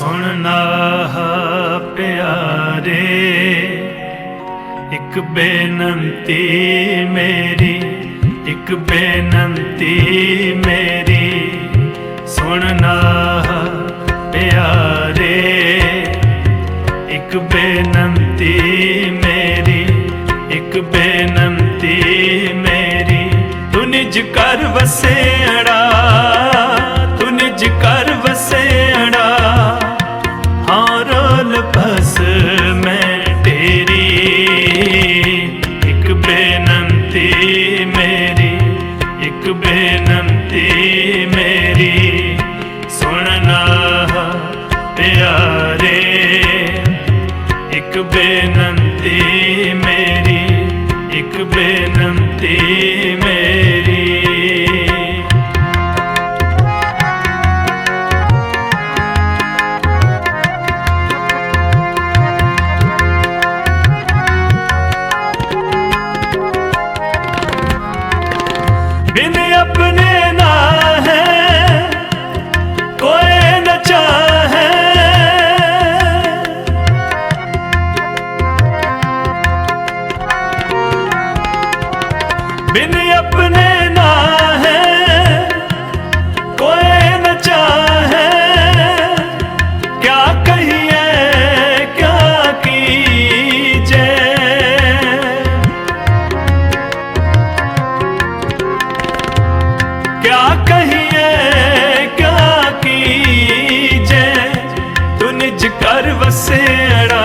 ਸੁਣਨਾ ਪਿਆਰੇ, ਇੱਕ ਬੇਨੰਤੀ ਮੇਰੀ, ਇੱਕ ਬੇਨੰਤੀ ਮੇਰੀ। ਸੁਣਨਾ ਪਿਆਰੇ, ਇੱਕ ਬੇਨਤੀ ਮੇਰੀ, ਇੱਕ ਬੇਨਤੀ ਮੇਰੀ। ਤੂੰ ਨਿਜ ਕਰ ਵਸੇੜਾ, ਤੂੰ ਨਿਜ ਕਰ ਬਸ ਮੈਂ ਤੇਰੀ ਇੱਕ ਬੇਨਤੀ ਮੇਰੀ ਇੱਕ ਬੇਨਤੀ ਮੇਰੀ ਸੁਣਨਾ ਪਿਆਰੇ ਇੱਕ ਬੇਨਤੀ ਮੇਰੀ ਇੱਕ ਬੇਨਤੀ अपने ना है कोई न चाहे बिन अपने ਕਰ ਵਸੇੜਾ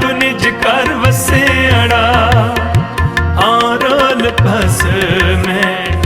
ਤੂੰ ਨਿਜ ਕਰ ਵਸੇੜਾ। ਆਰਲ ਭਸ ਮੈਂ